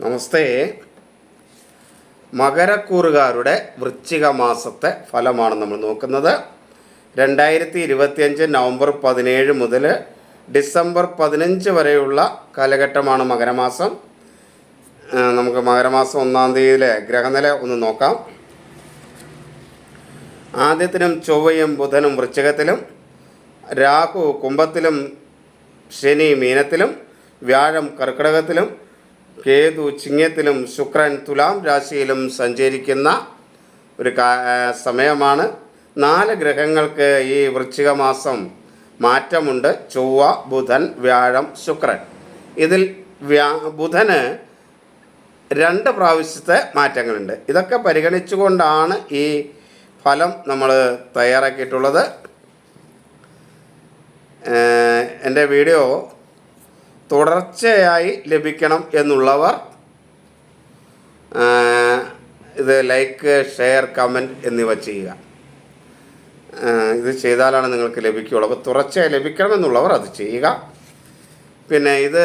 നമസ്തേ. മകരക്കൂറുകാരുടെ വൃശ്ചിക മാസത്തെ ഫലമാണ് നമ്മൾ നോക്കുന്നത്. രണ്ടായിരത്തി ഇരുപത്തിയഞ്ച് നവംബർ പതിനേഴ് മുതൽ ഡിസംബർ പതിനഞ്ച് വരെയുള്ള കാലഘട്ടമാണ് മകരമാസം. നമുക്ക് മകരമാസം ഒന്നാം തീയതിയിലെ ഗ്രഹനില ഒന്ന് നോക്കാം. ആദ്യത്തിനും ചൊവ്വയും ബുധനും വൃശ്ചികത്തിലും രാഹു കുംഭത്തിലും ശനി മീനത്തിലും വ്യാഴം കർക്കിടകത്തിലും കേതു ചിങ്ങത്തിലും ശുക്രൻ തുലാം രാശിയിലും സഞ്ചരിക്കുന്ന ഒരു സമയമാണ്. നാല് ഗ്രഹങ്ങൾക്ക് ഈ വൃശ്ചിക മാസം മാറ്റമുണ്ട്. ചൊവ്വ ബുധൻ വ്യാഴം ശുക്രൻ. ഇതിൽ വ്യാ ബുധന് രണ്ട് പ്രാവശ്യത്തെ മാറ്റങ്ങളുണ്ട്. ഇതൊക്കെ പരിഗണിച്ചുകൊണ്ടാണ് ഈ ഫലം നമ്മൾ തയ്യാറാക്കിയിട്ടുള്ളത്. എന്റെ വീഡിയോ തുടർച്ചയായി ലഭിക്കണം എന്നുള്ളവർ ഇത് ലൈക്ക് ഷെയർ കമന്റ് എന്നിവ ചെയ്യുക. ഇത് ചെയ്താലാണ് നിങ്ങൾക്ക് ലഭിക്കുകയുള്ളൂ. അപ്പോൾ തുടർച്ചയായി ലഭിക്കണമെന്നുള്ളവർ അത് ചെയ്യുക. പിന്നെ ഇത്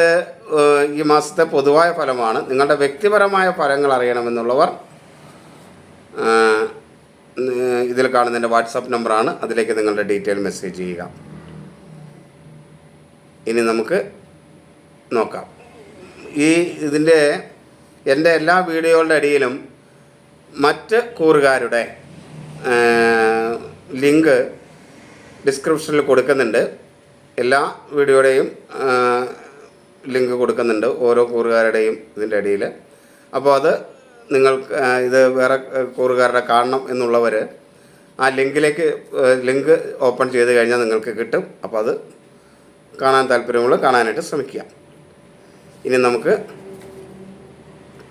ഈ മാസത്തെ പൊതുവായ ഫലമാണ്. നിങ്ങളുടെ വ്യക്തിപരമായ ഫലങ്ങൾ അറിയണമെന്നുള്ളവർ ഇതിൽ കാണുന്ന എന്റെ വാട്സപ്പ് നമ്പറാണ്. അതിലേക്ക് നിങ്ങളുടെ ഡീറ്റെയിൽ മെസ്സേജ് ചെയ്യുക. ഇനി നമുക്ക് നോക്കാം. ഈ ഇതിന്റെ എന്റെ എല്ലാ വീഡിയോകളുടെ അടിയിലും മറ്റ് കൂറുകാരുടെ ലിങ്ക് ഡിസ്ക്രിപ്ഷനിൽ കൊടുക്കുന്നുണ്ട്. എല്ലാ വീഡിയോയുടെയും ലിങ്ക് കൊടുക്കുന്നുണ്ട് ഓരോ കൂറുകാരുടെയും ഇതിന്റെ അടിയിൽ. അപ്പോൾ അത് നിങ്ങൾ ഇത് വേറെ കൂറുകാരുടെ കാണണം എന്നുള്ളവർ ആ ലിങ്കിലേക്ക് ലിങ്ക് ഓപ്പൺ ചെയ്ത് കഴിഞ്ഞാൽ നിങ്ങൾക്ക് കിട്ടും. അപ്പോൾ അത് കാണാൻ താല്പര്യമുള്ള കാണാനായിട്ട് ശ്രമിക്കുക. ഇനി നമുക്ക്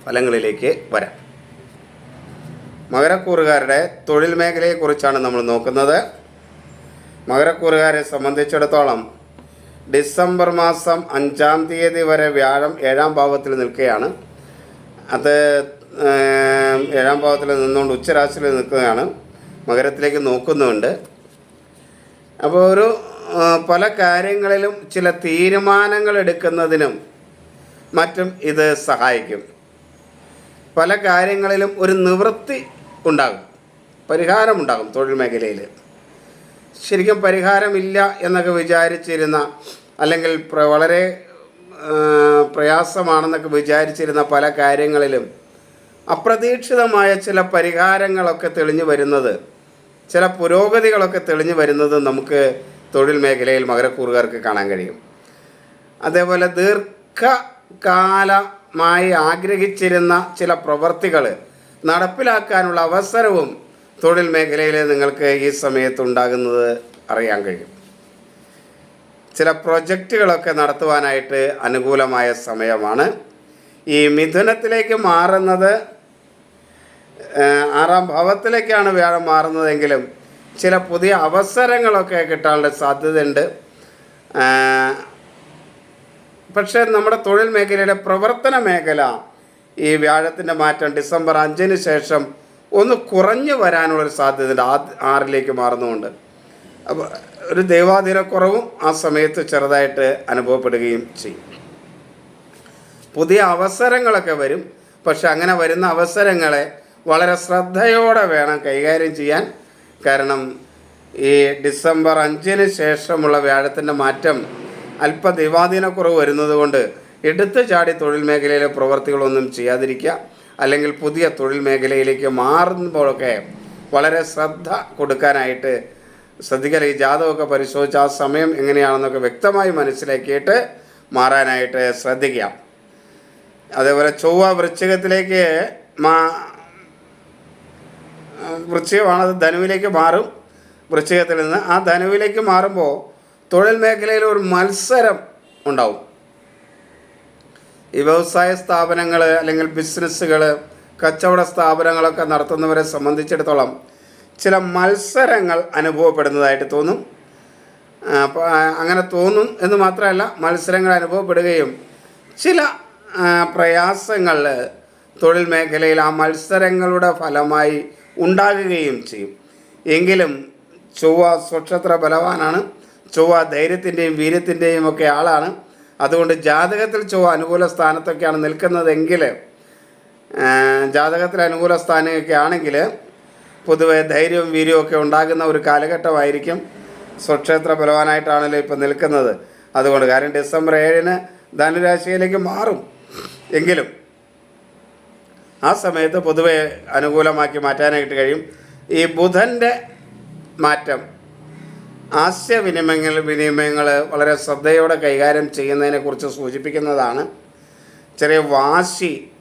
ഫലങ്ങളിലേക്ക് വരാം. മകരക്കൂറുകാരുടെ തൊഴിൽ മേഖലയെക്കുറിച്ചാണ് നമ്മൾ നോക്കുന്നത്. മകരക്കൂറുകാരെ സംബന്ധിച്ചിടത്തോളം ഡിസംബർ മാസം അഞ്ചാം തീയതി വരെ വ്യാഴം ഏഴാം ഭാവത്തിൽ നിൽക്കുകയാണ്. അത് ഏഴാം ഭാവത്തിൽ നിന്നുകൊണ്ട് ഉച്ചരാശിയിൽ നിൽക്കുകയാണ്. മകരത്തിലേക്ക് നോക്കുന്നുണ്ട്. അപ്പോൾ ഒരു പല കാര്യങ്ങളിലും ചില തീരുമാനങ്ങൾ എടുക്കുന്നതിനും മറ്റും ഇത് സഹായിക്കും. പല കാര്യങ്ങളിലും ഒരു നിവൃത്തി ഉണ്ടാകും. പരിഹാരമുണ്ടാകും തൊഴിൽ മേഖലയിൽ ശരിക്കും പരിഹാരമില്ല എന്നൊക്കെ വിചാരിച്ചിരുന്ന അല്ലെങ്കിൽ വളരെ പ്രയാസമാണെന്നൊക്കെ വിചാരിച്ചിരുന്ന പല കാര്യങ്ങളിലും അപ്രതീക്ഷിതമായ ചില പരിഹാരങ്ങളൊക്കെ തെളിഞ്ഞു വരുന്നത് ചില പുരോഗതികളൊക്കെ തെളിഞ്ഞു വരുന്നത് നമുക്ക് തൊഴിൽ മേഖലയിൽ മകരക്കൂറുകാർക്ക് കാണാൻ കഴിയും. അതേപോലെ ദീർഘകാലമായി ആഗ്രഹിച്ചിരുന്ന ചില പ്രവർത്തികൾ നടപ്പിലാക്കാനുള്ള അവസരവും തൊഴിൽ മേഖലയിൽ നിങ്ങൾക്ക് ഈ സമയത്ത് ഉണ്ടാകുന്നത് അറിയാൻ കഴിയും. ചില പ്രൊജക്റ്റുകളൊക്കെ നടത്തുവാനായിട്ട് അനുകൂലമായ സമയമാണ്. ഈ മിഥുനത്തിലേക്ക് മാറുന്നത് ആറാം ഭാവത്തിലേക്കാണ് വ്യാഴം മാറുന്നതെങ്കിലും ചില പുതിയ അവസരങ്ങളൊക്കെ കിട്ടാനുള്ള സാധ്യതയുണ്ട്. പക്ഷേ നമ്മുടെ തൊഴിൽ മേഖലയുടെ പ്രവർത്തന മേഖല ഈ വ്യാഴത്തിന്റെ മാറ്റം ഡിസംബർ അഞ്ചിന് ശേഷം ഒന്ന് കുറഞ്ഞു വരാനുള്ളൊരു സാധ്യതയുണ്ട്. ആ ആറിലേക്ക് മാറുന്നതുകൊണ്ട് അപ്പോൾ ഒരു ദൈവാധീനക്കുറവും ആ സമയത്ത് ചെറുതായിട്ട് അനുഭവപ്പെടുകയും ചെയ്യും. പുതിയ അവസരങ്ങളൊക്കെ വരും. പക്ഷെ അങ്ങനെ വരുന്ന അവസരങ്ങളെ വളരെ ശ്രദ്ധയോടെ വേണം കൈകാര്യം ചെയ്യാൻ. കാരണം ഈ ഡിസംബർ അഞ്ചിന് ശേഷമുള്ള വ്യാഴത്തിന്റെ മാറ്റം അല്പ ദൈവാധീനക്കുറവ് വരുന്നത് കൊണ്ട് എടുത്തു ചാടി തൊഴിൽ മേഖലയിലെ പ്രവർത്തികളൊന്നും ചെയ്യാതിരിക്കുക. അല്ലെങ്കിൽ പുതിയ തൊഴിൽ മേഖലയിലേക്ക് മാറുമ്പോഴൊക്കെ വളരെ ശ്രദ്ധ കൊടുക്കാനായിട്ട് ശ്രദ്ധിക്കൽ. ഈ ജാതകമൊക്കെ പരിശോധിച്ച് ആ സമയം എങ്ങനെയാണെന്നൊക്കെ വ്യക്തമായി മനസ്സിലാക്കിയിട്ട് മാറാനായിട്ട് ശ്രദ്ധിക്കാം അതേപോലെ ചൊവ്വ വൃശ്ചികത്തിലേക്ക് മാ വൃശ്ചികമാണത് ധനുവിലേക്ക് മാറും. വൃശ്ചികത്തിൽ നിന്ന് ആ ധനുവിലേക്ക് മാറുമ്പോൾ തൊഴിൽ മേഖലയിൽ ഒരു മത്സരം ഉണ്ടാവും. ഈ വ്യവസായ സ്ഥാപനങ്ങൾ അല്ലെങ്കിൽ ബിസിനസ്സുകൾ കച്ചവട സ്ഥാപനങ്ങളൊക്കെ നടത്തുന്നവരെ സംബന്ധിച്ചിടത്തോളം ചില മത്സരങ്ങൾ അനുഭവപ്പെടുന്നതായിട്ട് തോന്നും. അങ്ങനെ തോന്നും എന്ന് മാത്രമല്ല മത്സരങ്ങൾ അനുഭവപ്പെടുകയും ചില പ്രയാസങ്ങൾ തൊഴിൽ മേഖലയിൽ ആ മത്സരങ്ങളുടെ ഫലമായി ഉണ്ടാകുകയും ചെയ്യും. എങ്കിലും ചൊവ്വ സ്വക്ഷത്ര ബലവാനാണ് ചൊവ്വ ധൈര്യത്തിന്റെയും വീര്യത്തിന്റെയും ഒക്കെ ആളാണ്. അതുകൊണ്ട് ജാതകത്തിൽ ചൊവ്വ അനുകൂല സ്ഥാനത്തൊക്കെയാണ് നിൽക്കുന്നതെങ്കിൽ ജാതകത്തിൽ അനുകൂല സ്ഥാനമൊക്കെ ആണെങ്കിൽ പൊതുവെ ധൈര്യവും വീര്യവും ഒക്കെ ഉണ്ടാകുന്ന ഒരു കാലഘട്ടമായിരിക്കും സ്വക്ഷേത്ര ബലവാനായിട്ടാണല്ലോ ഇപ്പോൾ നിൽക്കുന്നത്. അതുകൊണ്ട് കാരണം ഡിസംബർ ഏഴിന് ധനുരാശിയിലേക്ക് മാറും. എങ്കിലും ആ സമയത്ത് പൊതുവെ അനുകൂലമാക്കി മാറ്റാനായിട്ട് കഴിയും. ഈ ബുധന്റെ മാറ്റം ആശയവിനിമയങ്ങൾ വിനിമയങ്ങൾ വളരെ ശ്രദ്ധയോടെ കൈകാര്യം ചെയ്യുന്നതിനെക്കുറിച്ച് സൂചിപ്പിക്കുന്നതാണ്. ചെറിയ വാശി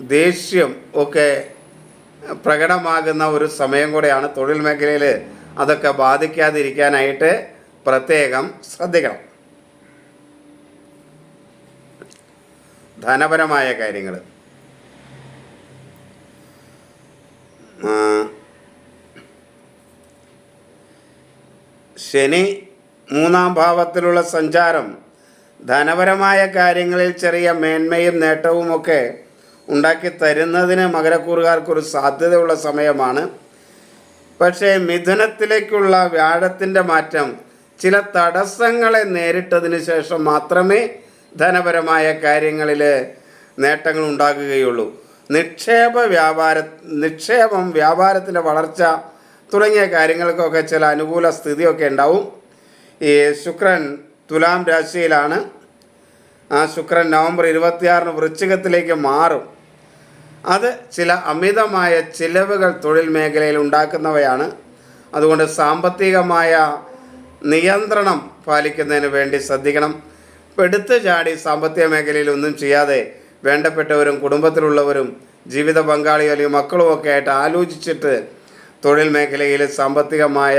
ദേഷ്യം ഒക്കെ പ്രകടമാകുന്ന ഒരു സമയം കൂടെയാണ് തൊഴിൽ മേഖലയിൽ അതൊക്കെ ബാധിക്കാതിരിക്കാനായിട്ട് പ്രത്യേകം ശ്രദ്ധിക്കണം. ധനപരമായ കാര്യങ്ങൾ ശനി മൂന്നാം ഭാവത്തിലുള്ള സഞ്ചാരം ധനപരമായ കാര്യങ്ങളിൽ ചെറിയ മേന്മയും നേട്ടവുമൊക്കെ ഉണ്ടാക്കി തരുന്നതിന് മകരക്കൂറുകാർക്കൊരു സാധ്യതയുള്ള സമയമാണ്. പക്ഷേ മിഥുനത്തിലേക്കുള്ള വ്യാഴത്തിന്റെ മാറ്റം ചില തടസ്സങ്ങളെ നേരിട്ടതിന് ശേഷം മാത്രമേ ധനപരമായ കാര്യങ്ങളിൽ നേട്ടങ്ങൾ ഉണ്ടാകുകയുള്ളൂ. നിക്ഷേപ വ്യാപാര നിക്ഷേപം വ്യാപാരത്തിന്റെ വളർച്ച തുടങ്ങിയ കാര്യങ്ങൾക്കൊക്കെ ചില അനുകൂല സ്ഥിതിയൊക്കെ ഉണ്ടാവും. ഈ ശുക്രൻ തുലാം രാശിയിലാണ്. ആ ശുക്രൻ നവംബർ ഇരുപത്തിയാറിന് വൃശ്ചികത്തിലേക്ക് മാറും. അത് ചില അമിതമായ ചിലവുകൾ തൊഴിൽ മേഖലയിൽ ഉണ്ടാക്കുന്നവയാണ്. അതുകൊണ്ട് സാമ്പത്തികമായ നിയന്ത്രണം പാലിക്കുന്നതിന് വേണ്ടി ശ്രദ്ധിക്കണം. പെടുത്തു ചാടി സാമ്പത്തിക മേഖലയിൽ ഒന്നും ചെയ്യാതെ വേണ്ടപ്പെട്ടവരും കുടുംബത്തിലുള്ളവരും ജീവിത പങ്കാളിയോ അല്ലെങ്കിൽ മക്കളുമൊക്കെ ആയിട്ട് ആലോചിച്ചിട്ട് തൊഴിൽ മേഖലയിൽ സാമ്പത്തികമായ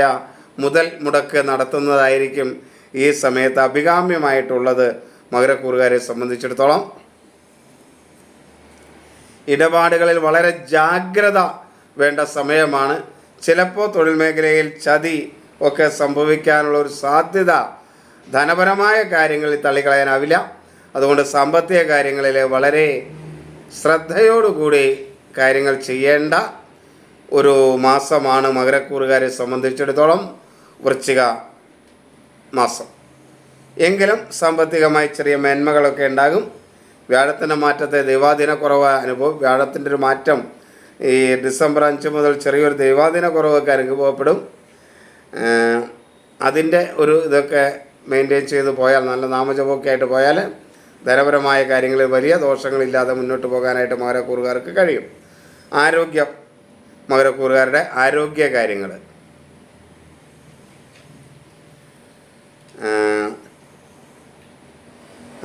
മുതൽ മുടക്ക് നടത്തുന്നതായിരിക്കും ഈ സമയത്ത് അഭികാമ്യമായിട്ടുള്ളത് മകരക്കൂറുകാരെ സംബന്ധിച്ചിടത്തോളം. ഇടപാടുകളിൽ വളരെ ജാഗ്രത വേണ്ട സമയമാണ്. ചിലപ്പോൾ തൊഴിൽ മേഖലയിൽ ചതി ഒക്കെ സംഭവിക്കാനുള്ള ഒരു സാധ്യത ധനപരമായ കാര്യങ്ങളിൽ തള്ളിക്കളയാനാവില്ല. അതുകൊണ്ട് സാമ്പത്തിക കാര്യങ്ങളിൽ വളരെ ശ്രദ്ധയോടുകൂടി കാര്യങ്ങൾ ചെയ്യേണ്ട ഒരു മാസമാണ് മകരക്കൂറുകാരെ സംബന്ധിച്ചിടത്തോളം വൃശ്ചിക മാസം. എങ്കിലും സാമ്പത്തികമായി ചെറിയ മേന്മകളൊക്കെ ഉണ്ടാകും. വ്യാഴത്തിന്റെ മാറ്റത്തെ ദൈവാധീന കുറവ് അനുഭവം വ്യാഴത്തിന്റെ ഒരു മാറ്റം ഈ ഡിസംബർ അഞ്ച് മുതൽ ചെറിയൊരു ദൈവാധീന കുറവൊക്കെ അനുഭവപ്പെടും അതിന്റെ ഒരു ഇതൊക്കെ മെയിന്റെയിൻ ചെയ്ത് പോയാൽ നല്ല നാമജപമൊക്കെ ആയിട്ട് പോയാൽ ധനപരമായ കാര്യങ്ങളിൽ വലിയ ദോഷങ്ങളില്ലാതെ മുന്നോട്ട് പോകാനായിട്ട് മകരക്കൂറുകാർക്ക് കഴിയും. ആരോഗ്യം മകരക്കൂറുകാരുടെ ആരോഗ്യ കാര്യങ്ങൾ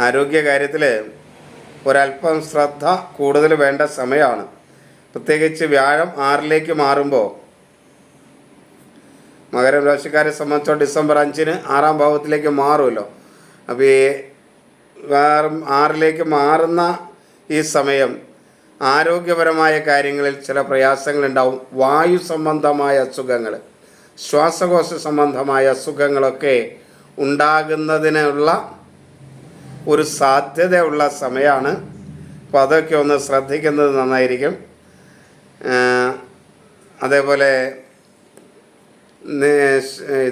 ആരോഗ്യ കാര്യത്തിൽ ഒരല്പം ശ്രദ്ധ കൂടുതൽ വേണ്ട സമയമാണ് പ്രത്യേകിച്ച് വ്യാഴം ആറിലേക്ക് മാറുമ്പോൾ മകരം രാശിക്കാരെ സംബന്ധിച്ചോ ഡിസംബർ അഞ്ചിന് ആറാം ഭാവത്തിലേക്ക് മാറുമല്ലോ. അപ്പോൾ ഈ ആറിലേക്ക് മാറുന്ന ഈ സമയം ആരോഗ്യപരമായ കാര്യങ്ങളിൽ ചില പ്രയാസങ്ങളുണ്ടാവും. വായു സംബന്ധമായ അസുഖങ്ങൾ ശ്വാസകോശ സംബന്ധമായ അസുഖങ്ങളൊക്കെ ഉണ്ടാകുന്നതിനുള്ള ഒരു സാധ്യതയുള്ള സമയമാണ്. അപ്പോൾ അതൊക്കെ ഒന്ന് ശ്രദ്ധിക്കുന്നത് നന്നായിരിക്കും. അതേപോലെ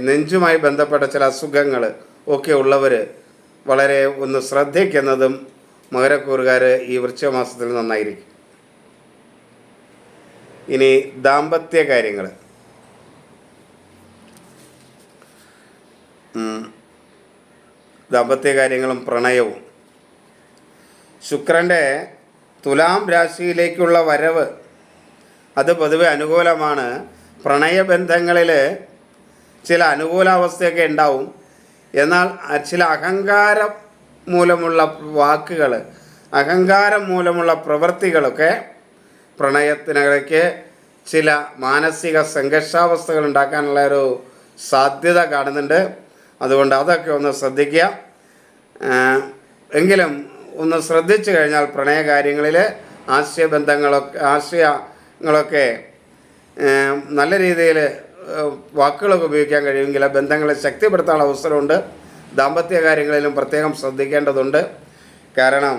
നെഞ്ചുമായി ബന്ധപ്പെട്ട ചില അസുഖങ്ങൾ ഒക്കെ ഉള്ളവർ വളരെ ഒന്ന് ശ്രദ്ധിക്കുന്നതും മകരക്കൂറുകാർ ഈ വൃക്ഷമാസത്തിൽ നന്നായിരിക്കും. ഇനി ദാമ്പത്യ കാര്യങ്ങൾ ദാമ്പത്യ കാര്യങ്ങളും പ്രണയവും. ശുക്രന്റെ തുലാം രാശിയിലേക്കുള്ള വരവ് അത് പൊതുവെ അനുകൂലമാണ്. പ്രണയബന്ധങ്ങളിൽ ചില അനുകൂലാവസ്ഥയൊക്കെ ഉണ്ടാവും. എന്നാൽ ചില അഹങ്കാരം മൂലമുള്ള വാക്കുകൾ അഹങ്കാരം മൂലമുള്ള പ്രവൃത്തികളൊക്കെ പ്രണയത്തിനിടയ്ക്ക് ചില മാനസിക സംഘർഷാവസ്ഥകൾ ഉണ്ടാക്കാനുള്ള ഒരു സാധ്യത കാണുന്നുണ്ട്. അതുകൊണ്ട് അതൊക്കെ ഒന്ന് ശ്രദ്ധിക്കുക. എങ്കിലും ഒന്ന് ശ്രദ്ധിച്ചു കഴിഞ്ഞാൽ പ്രണയ കാര്യങ്ങളിൽ ആശയബന്ധങ്ങളൊക്കെ ആശയങ്ങളൊക്കെ നല്ല രീതിയിൽ വാക്കുകളൊക്കെ ഉപയോഗിക്കാൻ കഴിയുമെങ്കിൽ ആ ബന്ധങ്ങളെ ശക്തിപ്പെടുത്താനുള്ള അവസരമുണ്ട്. ദാമ്പത്യ കാര്യങ്ങളിലും പ്രത്യേകം ശ്രദ്ധിക്കേണ്ടതുണ്ട്. കാരണം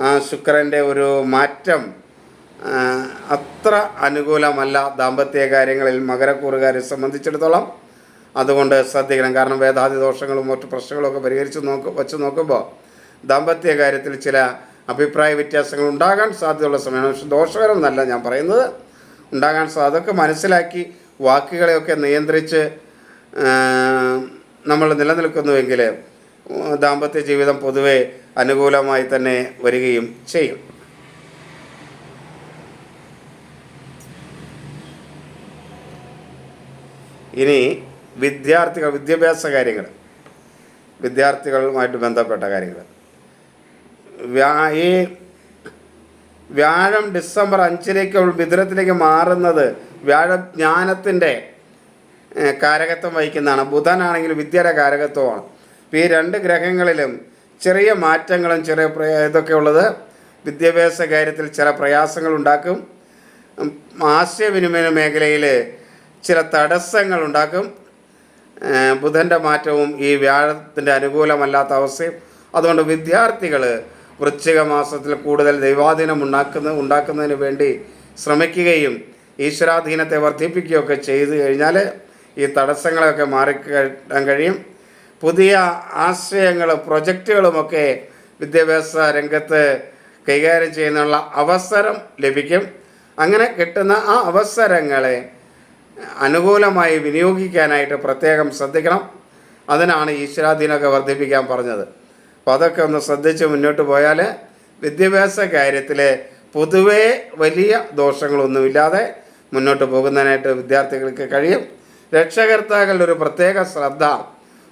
ആ ശുക്രന്റെ ഒരു മാറ്റം അത്ര അനുകൂലമല്ല ദാമ്പത്യ കാര്യങ്ങളിൽ മകരക്കൂറുകാരെ സംബന്ധിച്ചിടത്തോളം. അതുകൊണ്ട് ശ്രദ്ധിക്കണം. കാരണം വേദാതി ദോഷങ്ങളും മറ്റു പ്രശ്നങ്ങളൊക്കെ പരിഹരിച്ച് നോക്ക് വച്ച് നോക്കുമ്പോൾ ദാമ്പത്യ കാര്യത്തിൽ ചില അഭിപ്രായ വ്യത്യാസങ്ങൾ ഉണ്ടാകാൻ സാധ്യതയുള്ള സമയമാണ്. പക്ഷെ ദോഷകരമെന്നല്ല ഞാൻ പറയുന്നത്. ഉണ്ടാകാൻ സാധ്യത അതൊക്കെ മനസ്സിലാക്കി വാക്കുകളെയൊക്കെ നിയന്ത്രിച്ച് നമ്മൾ നിലനിൽക്കുന്നുവെങ്കിൽ ദാമ്പത്യ ജീവിതം പൊതുവെ അനുകൂലമായി തന്നെ വരികയും ചെയ്യും. ഇനി വിദ്യാർത്ഥികൾ വിദ്യാഭ്യാസ കാര്യങ്ങൾ വിദ്യാർത്ഥികളുമായിട്ട് ബന്ധപ്പെട്ട കാര്യങ്ങൾ. ഈ വ്യാഴം ഡിസംബർ അഞ്ചിലേക്ക് മിഥുനത്തിലേക്ക് മാറുന്നത് വ്യാഴം ജ്ഞാനത്തിന്റെ കാരകത്വം വഹിക്കുന്നതാണ്. ബുധനാണെങ്കിൽ വിദ്യയുടെ കാരകത്വമാണ്. ഈ രണ്ട് ഗ്രഹങ്ങളിലും ചെറിയ മാറ്റങ്ങളും ചെറിയ ഇതൊക്കെ ഉള്ളത് വിദ്യാഭ്യാസ കാര്യത്തിൽ ചില ഉം, ആശയവിനിമയ മേഖലയിൽ ചില തടസ്സങ്ങൾ ഉണ്ടാക്കും ബുധന്റെ മാറ്റവും ഈ വ്യാഴത്തിന്റെ അനുകൂലമല്ലാത്ത അവസ്ഥയും. അതുകൊണ്ട് വിദ്യാർത്ഥികൾ വൃശ്ചിക മാസത്തിൽ കൂടുതൽ ദൈവാധീനം ഉണ്ടാക്കുന്ന ഉണ്ടാക്കുന്നതിന് വേണ്ടി ശ്രമിക്കുകയും ഈശ്വരാധീനത്തെ വർദ്ധിപ്പിക്കുകയൊക്കെ ചെയ്തു കഴിഞ്ഞാൽ ഈ തടസ്സങ്ങളൊക്കെ മാറിക്കിട്ടാൻ കഴിയും. പുതിയ ആശയങ്ങളും പ്രൊജക്റ്റുകളുമൊക്കെ വിദ്യാഭ്യാസ രംഗത്ത് കൈകാര്യം ചെയ്യുന്നതിനുള്ള അവസരം ലഭിക്കും. അങ്ങനെ കിട്ടുന്ന ആ അവസരങ്ങളെ അനുകൂലമായി വിനിയോഗിക്കാനായിട്ട് പ്രത്യേകം ശ്രദ്ധിക്കണം. അതിനാണ് ഈശ്വരാധീനമൊക്കെ വർദ്ധിപ്പിക്കാൻ പറഞ്ഞത്. അപ്പോൾ അതൊക്കെ ഒന്ന് ശ്രദ്ധിച്ച് മുന്നോട്ട് പോയാൽ വിദ്യാഭ്യാസ കാര്യത്തിൽ പൊതുവേ വലിയ ദോഷങ്ങളൊന്നുമില്ലാതെ മുന്നോട്ട് പോകുന്നതിനായിട്ട് വിദ്യാർത്ഥികൾക്ക് കഴിയും. രക്ഷകർത്താക്കളുടെ ഒരു പ്രത്യേക ശ്രദ്ധ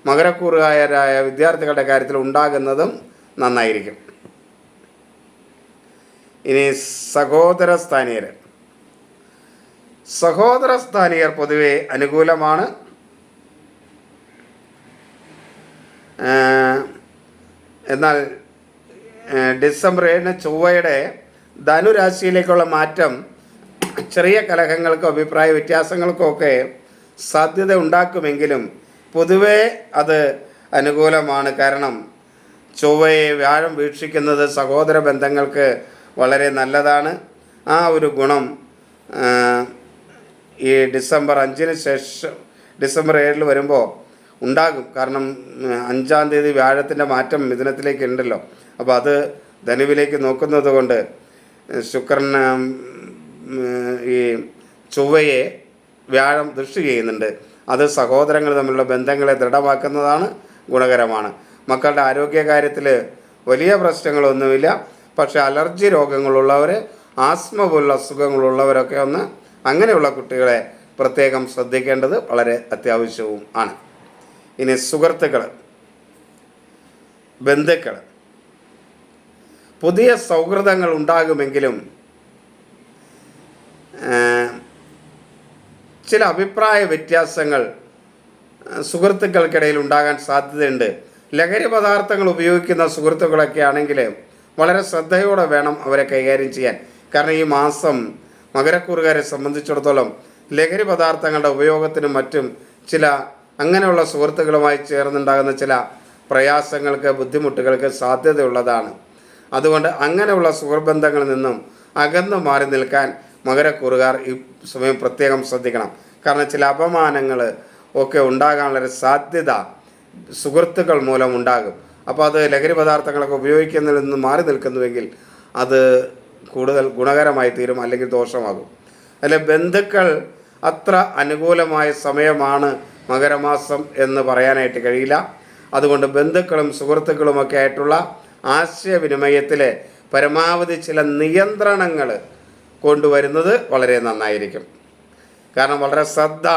മകരക്കൂറുകാരായ വിദ്യാർത്ഥികളുടെ കാര്യത്തിൽ ഉണ്ടാകുന്നതും നന്നായിരിക്കും. ഇനി സഹോദര സ്ഥാനീയർ സഹോദര സ്ഥാനീയർ പൊതുവെ അനുകൂലമാണ്. എന്നാൽ ഡിസംബർ ഏഴിന് ചൊവ്വയുടെ ധനുരാശിയിലേക്കുള്ള മാറ്റം ചെറിയ കലഹങ്ങൾക്കോ അഭിപ്രായ വ്യത്യാസങ്ങൾക്കോ ഒക്കെ സാധ്യത ഉണ്ടാക്കുമെങ്കിലും പൊതുവേ അത് അനുകൂലമാണ്. കാരണം ചൊവ്വയെ വ്യാഴം വീക്ഷിക്കുന്നത് സഹോദര ബന്ധങ്ങൾക്ക് വളരെ നല്ലതാണ്. ആ ഒരു ഗുണം ഈ ഡിസംബർ അഞ്ചിന് ശേഷം ഡിസംബർ ഏഴിൽ വരുമ്പോൾ ഉണ്ടാകും. കാരണം അഞ്ചാം തീയതി വ്യാഴത്തിന്റെ മാറ്റം മിഥുനത്തിലേക്ക് ഉണ്ടല്ലോ. അപ്പോൾ അത് ധനുവിലേക്ക് നോക്കുന്നത് കൊണ്ട് ശുക്രൻ ഈ ചൊവ്വയെ വ്യാഴം ദൃഷ്ടി ചെയ്യുന്നുണ്ട്. അത് സഹോദരങ്ങൾ തമ്മിലുള്ള ബന്ധങ്ങളെ ദൃഢമാക്കുന്നതാണ് ഗുണകരമാണ്. മക്കളുടെ ആരോഗ്യ കാര്യത്തിൽ വലിയ പ്രശ്നങ്ങളൊന്നുമില്ല. പക്ഷേ അലർജി രോഗങ്ങളുള്ളവർ ആസ്മ പോലുള്ള അസുഖങ്ങളുള്ളവരൊക്കെ ഒന്ന് അങ്ങനെയുള്ള കുട്ടികളെ പ്രത്യേകം ശ്രദ്ധിക്കേണ്ടത് വളരെ അത്യാവശ്യവും ആണ്. ഇനി സുഹൃത്തുക്കൾ ബന്ധുക്കൾ പുതിയ സൗഹൃദങ്ങൾ ഉണ്ടാകുമെങ്കിലും ചില അഭിപ്രായ വ്യത്യാസങ്ങൾ സുഹൃത്തുക്കൾക്കിടയിൽ ഉണ്ടാകാൻ സാധ്യതയുണ്ട്. ലഹരി പദാർത്ഥങ്ങൾ ഉപയോഗിക്കുന്ന സുഹൃത്തുക്കളൊക്കെ ആണെങ്കിൽ വളരെ ശ്രദ്ധയോടെ വേണം അവരെ കൈകാര്യം ചെയ്യാൻ. കാരണം ഈ മാസം മകരക്കൂറുകാരെ സംബന്ധിച്ചിടത്തോളം ലഹരി പദാർത്ഥങ്ങളുടെ ഉപയോഗത്തിനും മറ്റും ചില അങ്ങനെയുള്ള സുഹൃത്തുക്കളുമായി ചേർന്നുണ്ടാകുന്ന ചില പ്രയാസങ്ങൾക്ക് ബുദ്ധിമുട്ടുകൾക്ക് സാധ്യതയുള്ളതാണ്. അതുകൊണ്ട് അങ്ങനെയുള്ള സുഹൃബന്ധങ്ങളിൽ നിന്നും അകന്നു മാറി നിൽക്കാൻ മകരക്കൂറുകാർ ഈ സമയം പ്രത്യേകം ശ്രദ്ധിക്കണം. കാരണം ചില അപമാനങ്ങൾ ഒക്കെ ഉണ്ടാകാനുള്ള ഒരു സാധ്യത സുഹൃത്തുക്കൾ മൂലം ഉണ്ടാകും. അപ്പോൾ അത് ലഹരി പദാർത്ഥങ്ങളൊക്കെ ഉപയോഗിക്കുന്നതിൽ നിന്ന് മാറി നിൽക്കുന്നുവെങ്കിൽ അത് കൂടുതൽ ഗുണകരമായി തീരും അല്ലെങ്കിൽ ദോഷമാകും. അല്ലെ ബന്ധുക്കൾ അത്ര അനുകൂലമായ സമയമാണ് മകരമാസം എന്ന് പറയാനായിട്ട് കഴിയില്ല. അതുകൊണ്ട് ബന്ധുക്കളും സുഹൃത്തുക്കളുമൊക്കെ ആയിട്ടുള്ള ആശയവിനിമയത്തിലെ പരമാവധി ചില നിയന്ത്രണങ്ങൾ കൊണ്ടുവരുന്നത് വളരെ നന്നായിരിക്കും. കാരണം വളരെ ശ്രദ്ധ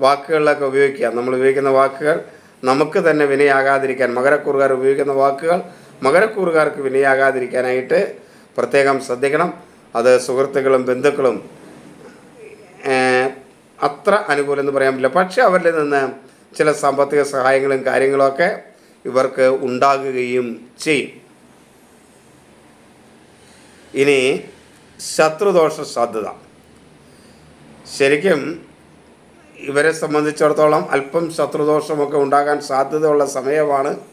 വാക്കുകളിലൊക്കെ ഉപയോഗിക്കുക. നമ്മൾ ഉപയോഗിക്കുന്ന വാക്കുകൾ നമുക്ക് തന്നെ വിനയാകാതിരിക്കാൻ മകരക്കൂറുകാർ ഉപയോഗിക്കുന്ന വാക്കുകൾ മകരക്കൂറുകാർക്ക് വിനയാകാതിരിക്കാനായിട്ട് പ്രത്യേകം ശ്രദ്ധിക്കണം. അത് സുഹൃത്തുക്കളും ബന്ധുക്കളും അത്ര അനുകൂലം എന്ന് പറയാൻ പറ്റില്ല. പക്ഷേ അവരിൽ നിന്ന് ചില സാമ്പത്തിക സഹായങ്ങളും കാര്യങ്ങളൊക്കെ ഇവർക്ക് ഉണ്ടാകുകയും ചെയ്യും. ഇനി ശത്രുദോഷ സാധ്യത. ശരിക്കും ഇവരെ സംബന്ധിച്ചിടത്തോളം അല്പം ശത്രുദോഷമൊക്കെ ഉണ്ടാകാൻ സാധ്യതയുള്ള സമയമാണ്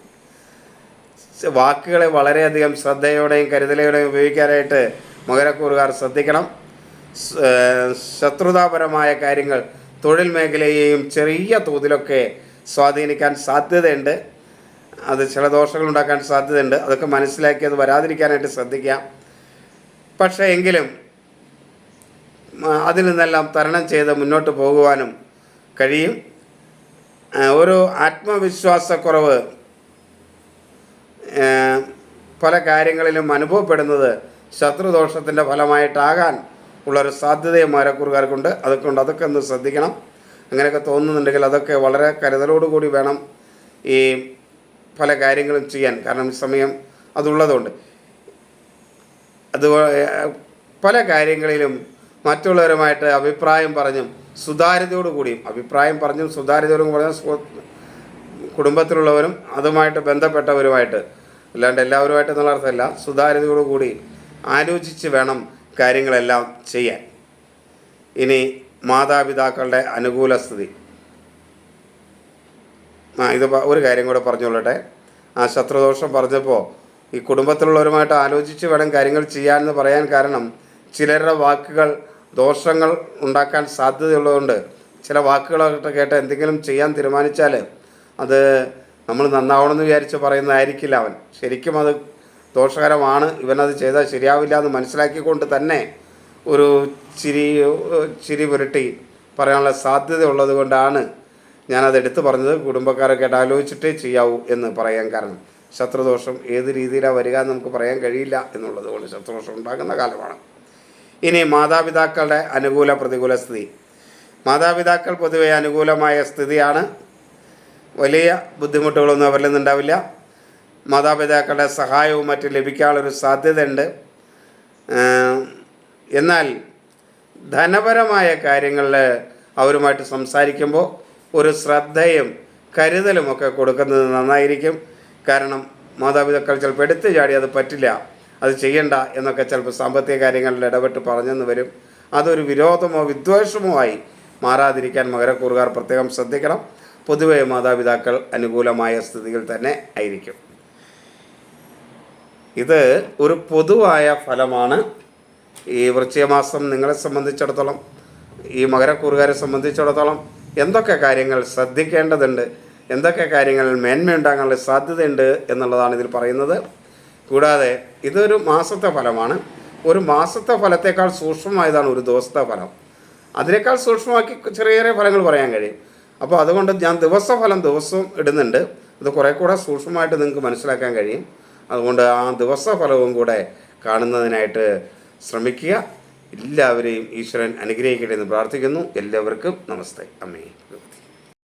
വാക്കുകളെ വളരെയധികം ശ്രദ്ധയോടെയും കരുതലോടെയും ഉപയോഗിക്കാനായിട്ട് മകരക്കൂറുകാർ ശ്രദ്ധിക്കണം. ശത്രുതാപരമായ കാര്യങ്ങൾ തൊഴിൽ മേഖലയെയും ചെറിയ തോതിലൊക്കെ സ്വാധീനിക്കാൻ സാധ്യതയുണ്ട്. അത് ചില ദോഷങ്ങൾ ഉണ്ടാക്കാൻ സാധ്യതയുണ്ട്. അതൊക്കെ മനസ്സിലാക്കി അത് വരാതിരിക്കാനായിട്ട് ശ്രദ്ധിക്കാം പക്ഷേ എങ്കിലും അതിൽ നിന്നെല്ലാം തരണം ചെയ്ത് മുന്നോട്ട് പോകുവാനും കഴിയും. ഒരു ആത്മവിശ്വാസക്കുറവ് പല കാര്യങ്ങളിലും അനുഭവപ്പെടുന്നത് ശത്രുദോഷത്തിന്റെ ഫലമായിട്ടാകാൻ ഉള്ളൊരു സാധ്യതയും മരക്കുറുകാർക്കുണ്ട് അതുകൊണ്ട് അതൊക്കെ ഒന്ന് ശ്രദ്ധിക്കണം. അങ്ങനെയൊക്കെ തോന്നുന്നുണ്ടെങ്കിൽ അതൊക്കെ വളരെ കരുതലോടുകൂടി വേണം ഈ പല കാര്യങ്ങളും ചെയ്യാൻ. കാരണം ഈ സമയം അതുള്ളതുകൊണ്ട്. അത് പല കാര്യങ്ങളിലും മറ്റുള്ളവരുമായിട്ട് അഭിപ്രായം പറഞ്ഞും സുതാര്യതയോടു കൂടിയും അഭിപ്രായം പറഞ്ഞും സുതാര്യതയോടും പറഞ്ഞ കുടുംബത്തിലുള്ളവരും അതുമായിട്ട് ബന്ധപ്പെട്ടവരുമായിട്ട് അല്ലാണ്ട് എല്ലാവരുമായിട്ട് എന്നുള്ള അർത്ഥമല്ല. സുതാര്യതയോടു കൂടി ആലോചിച്ച് വേണം കാര്യങ്ങളെല്ലാം ചെയ്യാൻ. ഇനി മാതാപിതാക്കളുടെ അനുകൂല സ്ഥിതി ആ ഇത് ഒരു കാര്യം കൂടെ പറഞ്ഞുകൊള്ളട്ടെ. ആ ശത്രുദോഷം പറഞ്ഞപ്പോൾ ഈ കുടുംബത്തിലുള്ളവരുമായിട്ട് ആലോചിച്ച് വേണം കാര്യങ്ങൾ ചെയ്യാമെന്ന് പറയാൻ കാരണം ചിലരുടെ വാക്കുകൾ ദോഷങ്ങൾ ഉണ്ടാക്കാൻ സാധ്യതയുള്ളതുകൊണ്ട് ചില വാക്കുകളൊക്കെ കേട്ട് എന്തെങ്കിലും ചെയ്യാൻ തീരുമാനിച്ചാൽ അത് നമ്മൾ നന്നാവണമെന്ന് വിചാരിച്ച് പറയുന്നതായിരിക്കില്ല അവൻ. ശരിക്കും അത് ദോഷകരമാണ്. ഇവനത് ചെയ്താൽ ശരിയാവില്ല എന്ന് മനസ്സിലാക്കിക്കൊണ്ട് തന്നെ ഒരു ചിരി ചിരി പുരട്ടി പറയാനുള്ള സാധ്യത ഉള്ളത് കൊണ്ടാണ് ഞാനത് എടുത്തു പറഞ്ഞത്. ആയിട്ട് ആലോചിച്ചിട്ടേ ചെയ്യാവൂ എന്ന് പറയാൻ കാരണം. ശത്രുദോഷം ഏത് രീതിയിലാണ് വരിക എന്ന് നമുക്ക് പറയാൻ കഴിയില്ല എന്നുള്ളത് കൊണ്ട് ശത്രുദോഷം ഉണ്ടാകുന്ന കാലമാണ്. ഇനി മാതാപിതാക്കളുടെ അനുകൂല പ്രതികൂല സ്ഥിതി. മാതാപിതാക്കൾ പൊതുവെ അനുകൂലമായ സ്ഥിതിയാണ്. വലിയ ബുദ്ധിമുട്ടുകളൊന്നും അവരിൽ നിന്നുണ്ടാവില്ല മാതാപിതാക്കളുടെ സഹായവും മറ്റും ലഭിക്കാനുള്ളൊരു സാധ്യതയുണ്ട്. എന്നാൽ ധനപരമായ കാര്യങ്ങളിൽ അവരുമായിട്ട് സംസാരിക്കുമ്പോൾ ഒരു ശ്രദ്ധയും കരുതലും ഒക്കെ കൊടുക്കുന്നത് നന്നായിരിക്കും. കാരണം മാതാപിതാക്കൾ ചിലപ്പോൾ എടുത്തു ചാടി അത് പറ്റില്ല അത് ചെയ്യണ്ട എന്നൊക്കെ ചിലപ്പോൾ സാമ്പത്തിക കാര്യങ്ങളിൽ ഇടപെട്ട് പറഞ്ഞെന്ന് വരും. അതൊരു വിരോധമോ വിദ്വേഷമോ ആയി മാറാതിരിക്കാൻ മകരക്കൂറുകാർ പ്രത്യേകം ശ്രദ്ധിക്കണം. പൊതുവെ മാതാപിതാക്കൾ അനുകൂലമായ സ്ഥിതിയിൽ തന്നെ ആയിരിക്കും. ഇത് ഒരു പൊതുവായ ഫലമാണ്. ഈ വൃശ്ചികമാസം നിങ്ങളെ സംബന്ധിച്ചിടത്തോളം ഈ മകരക്കൂറുകാരെ സംബന്ധിച്ചിടത്തോളം എന്തൊക്കെ കാര്യങ്ങൾ ശ്രദ്ധിക്കേണ്ടതുണ്ട് എന്തൊക്കെ കാര്യങ്ങൾ മേന്മയുണ്ടാകാനുള്ള സാധ്യതയുണ്ട് എന്നുള്ളതാണ് ഇതിൽ പറയുന്നത്. കൂടാതെ ഇതൊരു മാസത്തെ ഫലമാണ്. ഒരു മാസത്തെ ഫലത്തേക്കാൾ സൂക്ഷ്മമായതാണ് ഒരു ദിവസത്തെ ഫലം. അതിനേക്കാൾ സൂക്ഷ്മമാക്കി ചെറിയ ചെറിയ ഫലങ്ങൾ പറയാൻ കഴിയും. അപ്പോൾ അതുകൊണ്ട് ഞാൻ ദിവസഫലം ദിവസവും ഇടുന്നുണ്ട്. അത് കുറേ കൂടെ സൂക്ഷ്മമായിട്ട് നിങ്ങൾക്ക് മനസ്സിലാക്കാൻ കഴിയും. അതുകൊണ്ട് ആ ദിവസഫലവും കൂടെ കാണുന്നതിനായിട്ട് ശ്രമിക്കുക. എല്ലാവരെയും ഈശ്വരൻ അനുഗ്രഹിക്കട്ടെ എന്ന് പ്രാർത്ഥിക്കുന്നു. എല്ലാവർക്കും നമസ്തേ. അമ്മേ